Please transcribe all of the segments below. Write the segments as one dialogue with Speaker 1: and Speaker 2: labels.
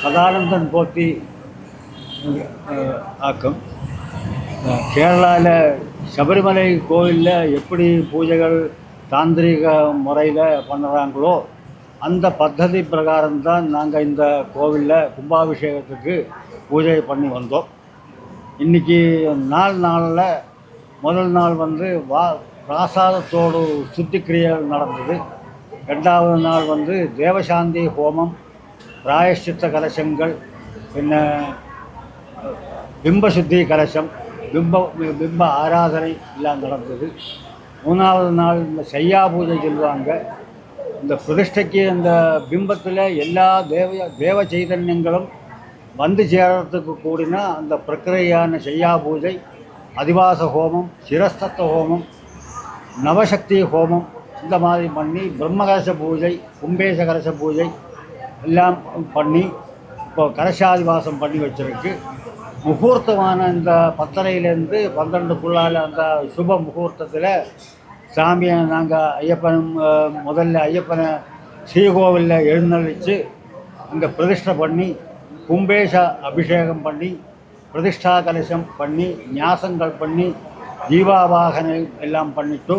Speaker 1: சதானந்தன் போத்தி ஆக்கம். கேரளாவில் சபரிமலை கோவிலில் எப்படி பூஜைகள் தாந்திரிக முறையில் பண்ணுறாங்களோ அந்த பத்ததி பிரகாரம் தான் நாங்கள் இந்த கோவிலில் கும்பாபிஷேகத்துக்கு பூஜை பண்ணி வந்தோம். இன்றைக்கி நாள் நாளில் முதல் நாள் வந்து வா பிராசாதத்தோடு சுத்திக்கிரியல் நடந்தது. ரெண்டாவது நாள் வந்து தேவசாந்தி ஹோமம் ராயசித்த கலசங்கள் பின்ன பிம்ப சுத்தி கலசம் பிம்ப பிம்ப ஆராதனை எல்லாம் நடந்தது. மூணாவது நாள் இந்த செய்யா பூஜை சொல்லுவாங்க. இந்த பிரதிஷ்டைக்கு இந்த பிம்பத்தில் எல்லா தேவ தேவ சைதன்யங்களும் வந்து சேரத்துக்கு கூடினா அந்த பிரக்கிரையான செய்யா பூஜை அதிவாச ஹோமம் சிரஸ்தத்த ஹோமம் நவசக்தி ஹோமம் இந்த மாதிரி பண்ணி பிரம்மகலச பூஜை கும்பேச கலச பூஜை எல்லாம் பண்ணி இப்போ கலசாதிவாசம் பண்ணி வச்சிருக்கு. முகூர்த்தமான இந்த பத்தரையிலேருந்து பன்னெண்டுக்குள்ளால் அந்த சுப முகூர்த்தத்தில் சாமியை நாங்கள் ஐயப்பன் முதல்ல ஐயப்பனை ஸ்ரீகோவிலில் எழுந்தளித்து அங்கே பிரதிஷ்டை பண்ணி கும்பேஷ அபிஷேகம் பண்ணி பிரதிஷ்டா கலசம் பண்ணி ஞாசங்கள் பண்ணி தீபாவாகனை எல்லாம் பண்ணிட்டு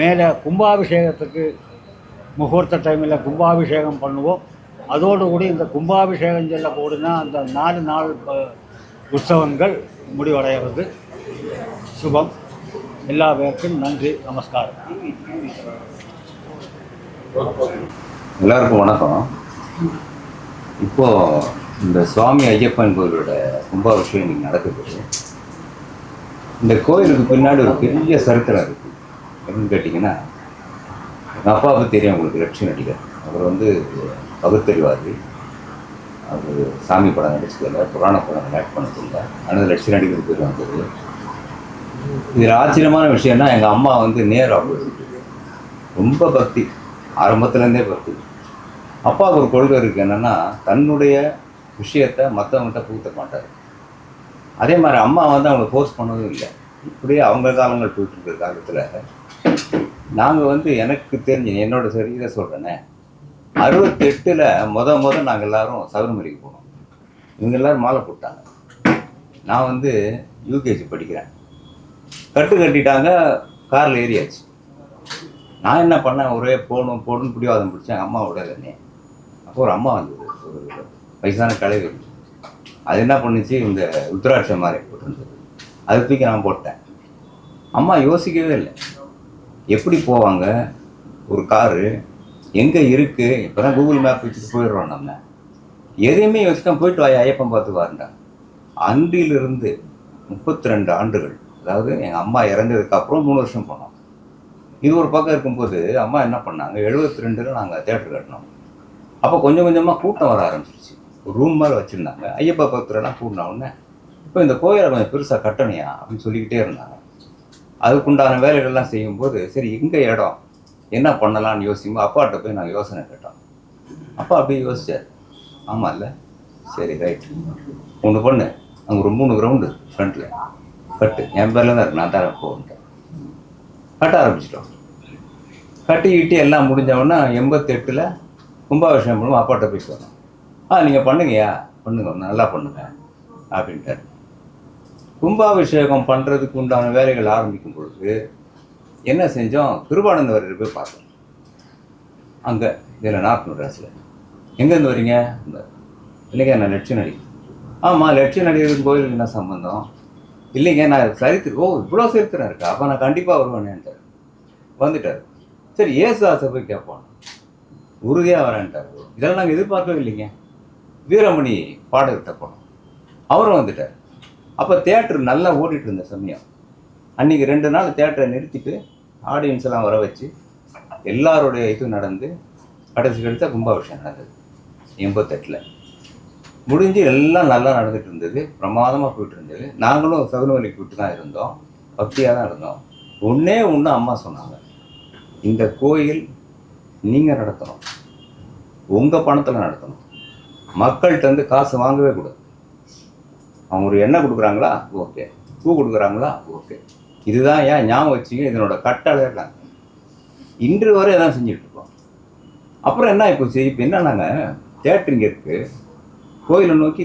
Speaker 1: மேலே கும்பாபிஷேகத்துக்கு முகூர்த்த டைமில் கும்பாபிஷேகம் பண்ணுவோம். அதோடு கூட இந்த கும்பாபிஷேகம் சொல்ல கூடினா அந்த நாலு நாள் உற்சவங்கள் முடிவடைகிறது. சுபம். எல்லா பேருக்கும் நன்றி நமஸ்காரம்.
Speaker 2: எல்லாருக்கும் வணக்கம். இப்போது இந்த சுவாமி ஐயப்பன் கோயிலோட கும்பாபிஷேகம் இன்னைக்கு நடக்குது. இந்த கோயிலுக்கு பின்னாடி ஒரு பெரிய சரித்திரம் இருக்குது என்னன்னு கேட்டிங்கன்னா எங்கள் அப்பாவுக்கு தெரியும் உங்களுக்கு லட்சுமி நடிகர். அவர் வந்து பகுத்தறிவாதி அவர் சாமி படம் நடிச்சதில்லை புராண படம் ஆக்ட் பண்ணதில்லை ஆனால் லட்சுமி நடிகர் பேர் வந்தது. இதில் ஆச்சரியமான விஷயம்னா எங்கள் அம்மா வந்து நேர் ரொம்ப பக்தி. ஆரம்பத்துலேருந்தே பக்தி. அப்பாவுக்கு ஒரு கொள்கை இருக்குது என்னென்னா தன்னுடைய விஷயத்தை மற்றவங்கள்ட்ட பூத்த மாட்டார். அதே மாதிரி அம்மா வந்து அவங்களை ஃபோர்ஸ் பண்ணதும் இல்லை. இப்படியே அவங்க காலங்கள் போயிட்டு இருக்கிற காலத்தில் நாங்கள் வந்து எனக்கு தெரிஞ்ச என்னோட சரியாக சொல்கிறேனே அறுபத்தெட்டில் முத முத நாங்கள் எல்லாரும் சபரிமலைக்கு போனோம். இவங்க எல்லாரும் மாலை போட்டாங்க. நான் வந்து யூகேஜி படிக்கிறேன். கட்டு கட்டிட்டாங்க காரில் ஏறியாச்சு. நான் என்ன பண்ணேன்? ஒரே போகணும் போகணும்னு பிடிவாதம் பிடிச்சேன் அம்மா விடலன்னே அப்போ ஒரு அம்மா வந்தது ஒரு வயசான கலைவர் அது என்ன பண்ணுச்சு? இந்த உத்தராட்சம் மாதிரி போட்டிருந்தது. அது தூக்கி நான் போட்டேன். அம்மா யோசிக்கவே இல்லை. எப்படி போவாங்க? ஒரு காரு எங்கே இருக்குது இப்போ தான் கூகுள் மேப் வச்சுட்டு போயிடுறோம் நம்ம. எதையுமே யோசிக்காம போயிட்டு வாய் ஐயப்பன் பார்த்து வாருண்டா அன்றிலிருந்து முப்பத்தி ரெண்டு ஆண்டுகள் அதாவது எங்கள் அம்மா இறந்ததுக்கு அப்புறம் மூணு வருஷம் போனோம். இது ஒரு பக்கம் இருக்கும்போது அம்மா என்ன பண்ணாங்க? எழுபத்தி ரெண்டில் நாங்கள் தேட்டர் கட்டினோம். அப்போ கொஞ்சம் கொஞ்சமாக கூட்டம் வர ஆரம்பிச்சிருச்சு. ஒரு ரூம் மாதிரி வச்சுருந்தாங்க. ஐயப்பா பக்தரெல்லாம் கூட்டின உடனே இப்போ இந்த கோயிலை கொஞ்சம் பெருசாக கட்டணையா அப்படின்னு சொல்லிக்கிட்டே இருந்தாங்க. அதுக்குண்டான வேலைகள்லாம் செய்யும்போது சரி எங்கே இடம் என்ன பண்ணலான்னு யோசிக்கும்போது அப்பாட்ட போய் நான் யோசனை கேட்டோம் அப்பா அப்படியே யோசிச்சார். ஆமாம் இல்லை சரி ரைட் ஒன்று பண்ணு. அங்கே ஒரு மூணு கிரவுண்டு ஃப்ரண்ட்டில் கட்டு. என் பேரில் தான் இருக்கு. நான் தரேன் போன்ட்டேன் கட்ட ஆரம்பிச்சிட்டோம். கட்டி கிட்டி எல்லாம் முடிஞ்சவொன்னா எண்பத்தெட்டில் கும்பாபிஷேகம் பண்ணுவோம் அப்பாட்ட போய் சொன்னோம் ஆ நீங்கள் பண்ணுங்கய்யா. பண்ணுங்க. நல்லா பண்ணுங்க. அப்படின்ட்டார். கும்பாபிஷேகம் பண்ணுறதுக்கு உண்டான வேலைகள் ஆரம்பிக்கும் பொழுது என்ன செஞ்சோம்? கிருபானந்தவரர் போய் பார்த்தோம். அங்கே இதில் நாற்பது மெட்ராஸில் எங்கேருந்து வரீங்க? இல்லைங்க நான் லட்சிய ஆமாம் லட்சிய நடிகருக்கு கோயிலுக்கு என்ன சம்மந்தம் இல்லைங்க நான் சரித்திர ஓ இவ்வளோ சரித்திரம் இருக்கா? அப்போ நான் கண்டிப்பாக வருவேனேன்ட்டார். வந்துட்டார். சரி ஏசுதாசை போய் கேட்போம். உறுதியாக வரேன்ட்டார். இதெல்லாம் நாங்கள் எதிர்பார்க்கவே இல்லைங்க. வீரமணி பாடகிட்ட போனோம். அவரும் வந்துட்டார். அப்போ தேட்டர் நல்லா ஓடிட்டு இருந்த சமயம். அன்றைக்கி ரெண்டு நாள் தேட்டரை நிறுத்திட்டு ஆடியன்ஸ் எல்லாம் வர வச்சு எல்லாருடைய இதுவும் நடந்து கடைசி கடைசியாக கும்பாபிஷேகம் நடந்தது. எண்பத்தெட்டில். முடிஞ்சு எல்லாம் நல்லா நடந்துகிட்டு இருந்தது. பிரமாதமாக போயிட்டு இருந்தது. நாங்களும் சகுனவலிக்கு விட்டு தான் இருந்தோம். பக்தியாக தான் இருந்தோம். ஒன்றே ஒன்று அம்மா சொன்னாங்க. இந்த கோயில் நீங்கள் நடத்தணும். உங்கள் பணத்தில் நடத்தணும். மக்கள்கிட்ட வந்து காசு வாங்கவே கூடாது. அவங்க ஒரு எண்ணெய் கொடுக்குறாங்களா? ஓகே. பூ கொடுக்குறாங்களா? ஓகே. இதுதான் ஏன் ஞாபகம் வச்சுங்க இதனோட கட்டளை இன்று வரை இதான் செஞ்சுட்டு இருக்கோம். அப்புறம் என்ன இப்போ இப்போ என்ன நாங்கள் தேட்டர் இங்கே இருக்குது கோயிலை நோக்கி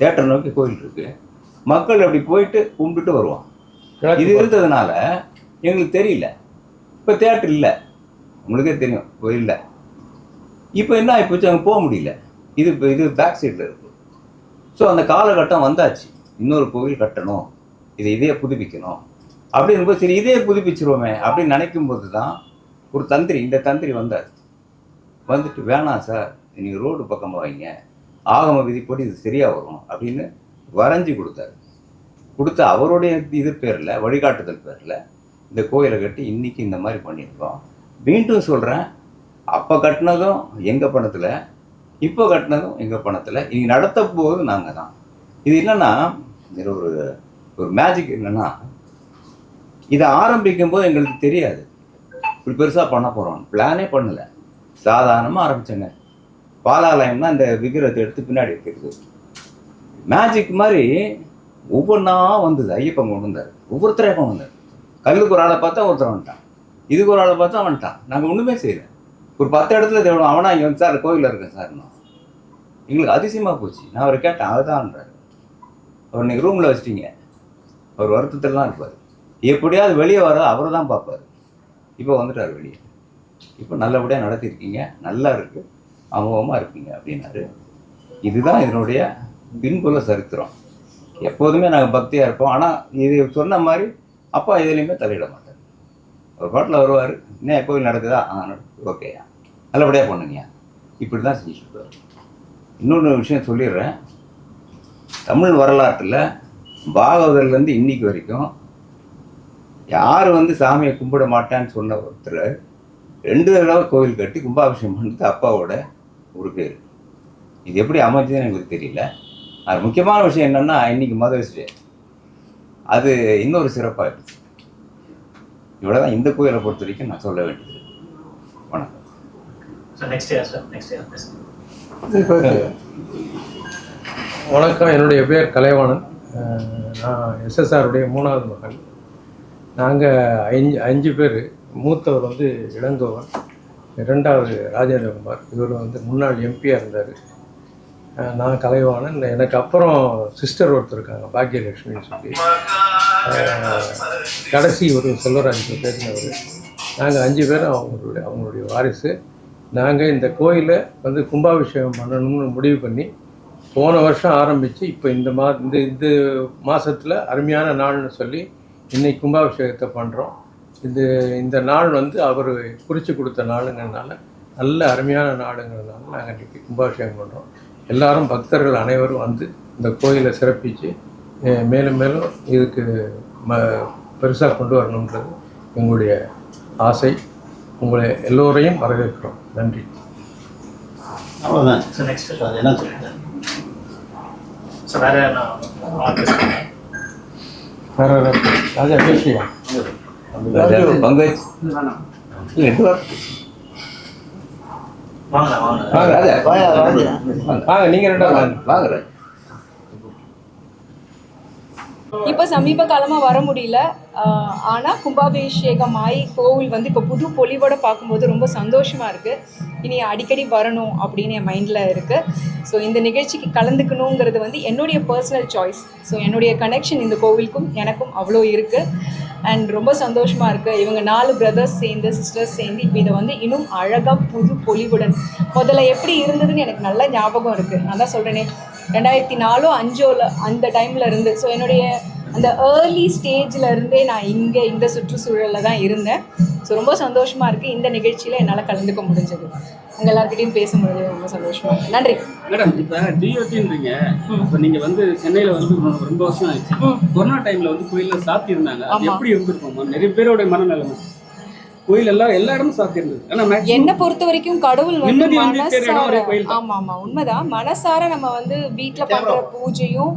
Speaker 2: தேட்டரை நோக்கி கோயில் இருக்கு. மக்கள் அப்படி போயிட்டு கும்பிட்டுட்டு வருவான் இது இருந்ததுனால எங்களுக்கு தெரியல. இப்போ தேட்டர் இல்லை. உங்களுக்கே தெரியும் கோயில்ல இப்போ என்ன ஆகிப்போச்சு அங்கே போக முடியல. இது இப்போ இது பேக் சைடில் இருக்கு. ஸோ அந்த காலகட்டம் வந்தாச்சு. இன்னொரு கோவில் கட்டணும். இதை இதே புதுப்பிக்கணும். அப்படிங்கும்போது சரி இதே புதுப்பிச்சிருவோமே அப்படின்னு நினைக்கும் போது தான் ஒரு தந்திரி இந்த தந்திரி வந்தார். வந்துட்டு வேணாம் சார் நீங்கள் ரோடு பக்கமாக வைங்க. ஆகம விதிப்படி இது சரியாக வரும் அப்படின்னு வரைஞ்சி கொடுத்தாரு. கொடுத்த அவருடைய இது பேரில் வழிகாட்டுதல் பேரில் இந்த கோயிலை கட்டி இன்றைக்கி இந்த மாதிரி பண்ணியிருக்கோம். மீண்டும் சொல்கிறேன் அப்போ கட்டினதும் எங்கள் பணத்தில் இப்போ கட்டினதும் எங்கள் பணத்தில் இனி நடத்த போது நாங்கள் தான் இது என்னென்னா ஒரு ஒரு மேஜிக் என்னன்னா இதை ஆரம்பிக்கும் போது எங்களுக்கு தெரியாது. இப்படி பெருசாக பண்ண போகிறோம் பிளானே பண்ணல. சாதாரணமாக ஆரம்பித்தேங்க பாலாலயம்னா இந்த விக்கிரத்தை எடுத்து பின்னாடி வைக்கிறது. மேஜிக் மாதிரி ஒவ்வொன்றா வந்தது. ஐயப்பன் கொண்டு வந்தார். ஒவ்வொருத்தரையும் கொண்டு வந்தார். கல்லுக்கு ஒரு ஆளை பார்த்தா ஒருத்தர் வந்துட்டான். இதுக்கு ஒரு ஆளை பார்த்தா வந்துட்டான். நாங்கள் ஒன்றுமே செய்யலை. ஒரு பத்து இடத்துல தேவணும். அவனா இங்கே வந்து சார் கோவிலில் இருக்கேன் சார். நான் எங்களுக்கு அதிசயமாக போச்சு. நான் அவரை கேட்டேன் அதுதான்ன்றார் அவர் நீங்கள் ரூமில் வச்சிட்டீங்க. அவர் வருத்தத்திலாம் இருப்பார். எப்படியாவது வெளியே வர அவர் தான் பார்ப்பார். இப்போ வந்துட்டார் வெளியே. இப்போ நல்லபடியாக நடத்தியிருக்கீங்க நல்லா இருக்கு அமோகமாக இருக்கீங்க அப்படின்னாரு. இதுதான் இதனுடைய பின்புல சரித்திரம். எப்போதுமே நாங்கள் பக்தியாக இருப்போம். ஆனால் இது சொன்ன மாதிரி அப்பா எதுலேயுமே தலையிட மாட்டார். ஒரு பாட்டில் வருவார் என்ன கோவில் நடக்குதா? ஆ நடக்குது. நல்லபடியாக பண்ணுங்கயா இப்படி தான் செஞ்சுட்டு இருப்பார். இன்னொன்று விஷயம் சொல்லிடுறேன். தமிழ் வரலாற்றில் பாகவதர்லேருந்து இன்னைக்கு வரைக்கும் யார் வந்து சாமியை கும்பிட மாட்டான்னு சொன்ன ஒருத்தர் ரெண்டு தடவை கோவில் கட்டி கும்பாபிஷேகம் பண்ணது அப்பாவோட ஒரு பேர் இது எப்படி அமைஞ்சதுன்னு எனக்கு தெரியல. அது முக்கியமான விஷயம் என்னன்னா இன்னைக்கு மதர்ஸ் டே அது இன்னொரு சிறப்பாக இருந்துச்சு இவ்வளோதான் இந்த கோயிலை பொறுத்த வரைக்கும் நான் சொல்ல வேண்டியது. வணக்கம்.
Speaker 3: So next year, sir. Next year. Yes.
Speaker 4: வணக்கம். என்னுடைய பேர் கலைவாணன். நான் எஸ்எஸ்ஆருடைய மூணாவது மகன் நாங்கள் அஞ்சு அஞ்சு பேர் மூத்தவர் வந்து இளங்கோவன் இரண்டாவது ராஜேந்திரகுமார். இவர் வந்து முன்னாள் எம்பியாக இருந்தார். நான் கலைவாணன். எனக்கு அப்புறம் சிஸ்டர் ஒருத்தர் இருக்காங்க பாக்யலட்சுமின்னு சொல்லி. கடைசி ஒரு செல்வராஜ் பேசினவர். நாங்கள் அஞ்சு பேரும் அவங்களுடைய அவங்களுடைய வாரிசு. நாங்கள் இந்த கோயிலை வந்து கும்பாபிஷேகம் பண்ணணும்னு முடிவு பண்ணி போன வருஷம் ஆரம்பித்து இப்போ இந்த மா இந்த இந்த மாதத்தில் அருமையான நாள்னு சொல்லி இன்னைக்கு கும்பாபிஷேகத்தை பண்ணுறோம் இது இந்த நாள் வந்து அவர் குறித்து கொடுத்த நாளுங்கிறதுனால நல்ல அருமையான நாடுங்கிறதுனால நாங்கள் இன்றைக்கி கும்பாபிஷேகம் பண்ணுறோம் எல்லாரும் பக்தர்கள் அனைவரும் வந்து இந்த கோயிலை சிறப்பித்து மேலும் மேலும் இதுக்கு ம பெருசாக கொண்டு வரணுன்றது எங்களுடைய ஆசை. உங்களை எல்லோரையும் வரவேற்கிறோம். நன்றி.
Speaker 5: அவ்வளோதான்
Speaker 3: So வேற?
Speaker 4: வேற வேற. ராஜா
Speaker 2: அதாவது பங்கஜ்
Speaker 3: வாங்க வாங்க.
Speaker 2: வாங்க
Speaker 4: நீங்கள் ரெண்டாவது வாங்க.
Speaker 2: வாங்க ராஜா
Speaker 6: இப்போ சமீப காலமாக வர முடியல. ஆனால் கும்பாபிஷேகம் ஆகி கோவில் வந்து இப்போ புது பொலிவோட பார்க்கும்போது ரொம்ப சந்தோஷமாக இருக்குது இனி அடிக்கடி வரணும் அப்படின்னு என் மைண்டில் இருக்குது ஸோ இந்த நிகழ்ச்சிக்கு கலந்துக்கணுங்கிறது வந்து என்னுடைய பர்சனல் சாய்ஸ் ஸோ என்னுடைய கனெக்ஷன் இந்த கோவிலுக்கும் எனக்கும் அவ்வளோ இருக்குது அண்ட் ரொம்ப சந்தோஷமாக இருக்குது இவங்க நாலு பிரதர்ஸ் சேர்ந்து சிஸ்டர்ஸ் சேர்ந்து இப்போ இதை வந்து இன்னும் அழகாக புது பொலிவுடன் முதல்ல எப்படி இருந்ததுன்னு எனக்கு நல்ல ஞாபகம் இருக்குது நான் தான் சொல்கிறேனே ரெண்டாயிரத்தி நாலோ அஞ்சோல அந்த டைமில் இருந்து. ஸோ என்னுடைய அந்த ஏர்லி ஸ்டேஜில் இருந்தே நான் இங்கே இந்த சுற்றுச்சூழலில் தான் இருந்தேன். ஸோ ரொம்ப சந்தோஷமாக இருக்குது இந்த நிகழ்ச்சியில் என்னால் கலந்துக்க முடிஞ்சது. உங்கள் எல்லாருக்கிட்டையும் பேச முடிஞ்சது ரொம்ப சந்தோஷமாக இருக்குது நன்றி.
Speaker 7: மேடம் இப்ப டிஓடின்றீங்க இப்ப நீங்க வந்து சென்னையில வந்து ரொம்ப- வருஷம் ஆயிடுச்சு. கொரோனா டைம்ல வந்து கோயில்ல சாத்தி இருந்தாங்க. எப்படி இருந்திருக்கும்? நிறைய பேரோட மனநிலைமை. கோயில் எல்லாம் எல்லா இடமும் சாத்தி இருந்தது. ஆனா maximum
Speaker 6: என்னை பொறுத்த வரைக்கும் கடவுள் வந்து மனசார
Speaker 7: ஒரே கோயில் தான்.
Speaker 6: ஆமா ஆமா உண்மைதான். மனசார நம்ம வந்து வீட்டில் பண்ற பூஜையும்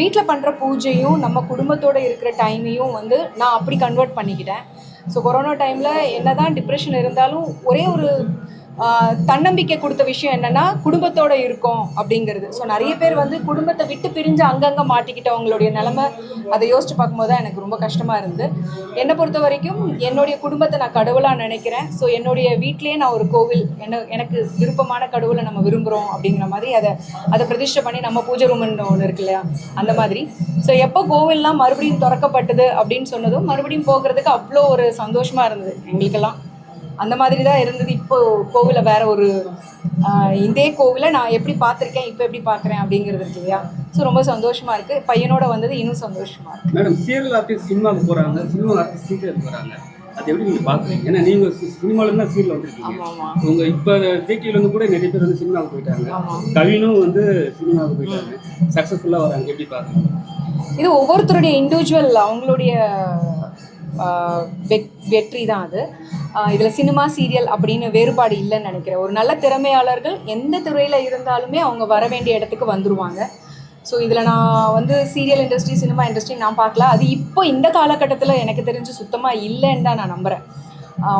Speaker 6: வீட்டில் பண்ற பூஜையும் நம்ம குடும்பத்தோட இருக்கிற டைமையும் வந்து நான் அப்படி கன்வெர்ட் பண்ணிக்கிட்டேன். ஸோ கொரோனா டைமில் என்னதான் டிப்ரெஷன் இருந்தாலும் ஒரே ஒரு தன்னம்பிக்கை கொடுத்த விஷயம் என்னன்னா குடும்பத்தோட இருக்கோம் அப்படிங்கிறது. ஸோ நிறைய பேர் வந்து குடும்பத்தை விட்டு பிரிஞ்சு அங்கங்கே மாட்டிக்கிட்டவங்களுடைய நிலமை அதை யோசிச்சு பார்க்கும்போது தான் எனக்கு ரொம்ப கஷ்டமாக இருந்து. என்னை பொறுத்த வரைக்கும் என்னுடைய குடும்பத்தை நான் கடவுளாக நினைக்கிறேன். ஸோ என்னுடைய வீட்லேயே நான் ஒரு கோவில் என்ன எனக்கு விருப்பமான கடவுளை நம்ம விரும்புகிறோம் அப்படிங்கிற மாதிரி அதை அதை பிரதிஷ்டை பண்ணி நம்ம பூஜை ரூமன் ஒன்று இருக்கு இல்லையா? அந்த மாதிரி. ஸோ எப்போ கோவில்லாம் மறுபடியும் திறக்கப்பட்டது அப்படின்னு சொன்னதும் மறுபடியும் போகிறதுக்கு அவ்வளோ ஒரு சந்தோஷமாக இருந்தது எங்களுக்கெல்லாம். அந்த மாதிரி தான் இருந்தது. இப்போ கோவிலை வேற ஒரு இதே கோவிலை நான் எப்படி பார்த்துருக்கேன் இப்போ எப்படி பார்க்குறேன் அப்படிங்கிறது இருக்கு இல்லையா? ஸோ ரொம்ப சந்தோஷமா இருக்கு. பையனோட வந்தது இன்னும் சந்தோஷமா இருக்கு.
Speaker 7: மேடம் சீரியல் ஆர்டிஸ்ட் சினிமாவுக்கு போறாங்க சினிமா ஆர்டிஸ்ட் சீரியல் போறாங்க. அது எப்படி நீங்க பாக்குறீங்க ஏன்னா நீங்க சினிமால இருந்தா சீரியல் வந்திருக்கீங்க.
Speaker 6: ஆமா ஆமா.
Speaker 7: உங்க இப்ப ஜேடில இருந்து கூட நிறைய பேர் வந்து சினிமாவுக்கு போயிட்டாங்க. கவினும் வந்து சினிமாவுக்கு போயிட்டாங்க. சக்சஸ்ஃபுல்லா வராங்க. எப்படி பாக்குறீங்க
Speaker 6: இது ஒவ்வொருத்தருடைய இண்டிவிஜுவல் அவங்களுடைய வெற்றி தான் அது. இதில் சினிமா சீரியல் அப்படின்னு வேறுபாடு இல்லைன்னு நினைக்கிறேன். ஒரு நல்ல திறமையாளர்கள் எந்த துறையில் இருந்தாலுமே அவங்க வர வேண்டிய இடத்துக்கு வந்துடுவாங்க ஸோ இதில் நான் வந்து சீரியல் இண்டஸ்ட்ரி சினிமா இண்டஸ்ட்ரி நான் பார்க்கல. அது இப்போ இந்த காலகட்டத்தில் எனக்கு தெரிஞ்சு சுத்தமாக இல்லைன்னு தான் நான் நம்புகிறேன்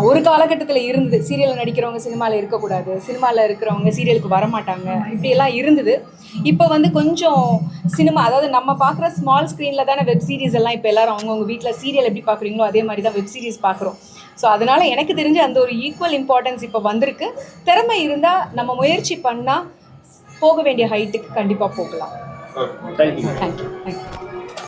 Speaker 6: ஒரு காலகட்டத்தில் இருந்தது. சீரியலில் நடிக்கிறவங்க சினிமாவில் இருக்கக்கூடாது. சினிமாவில் இருக்கிறவங்க சீரியலுக்கு வரமாட்டாங்க. இப்படியெல்லாம் இருந்தது. இப்போ வந்து கொஞ்சம் சினிமா அதாவது நம்ம பார்க்குற ஸ்மால் ஸ்க்ரீனில் தானே வெப் சீரிஸ் எல்லாம் இப்போ எல்லாரும் அவங்கவுங்க வீட்டில் சீரியல் எப்படி பார்க்குறீங்களோ அதே மாதிரி தான் வெப் சீரிஸ் பார்க்குறோம். ஸோ அதனால் எனக்கு தெரிஞ்சு அந்த ஒரு ஈக்குவல் இம்பார்ட்டன்ஸ் இப்போ வந்திருக்கு. திறமை இருந்தால் நம்ம முயற்சி பண்ணால் போக வேண்டிய ஹைட்டுக்கு கண்டிப்பாக போகலாம்.
Speaker 7: Thank you
Speaker 6: thank you thank you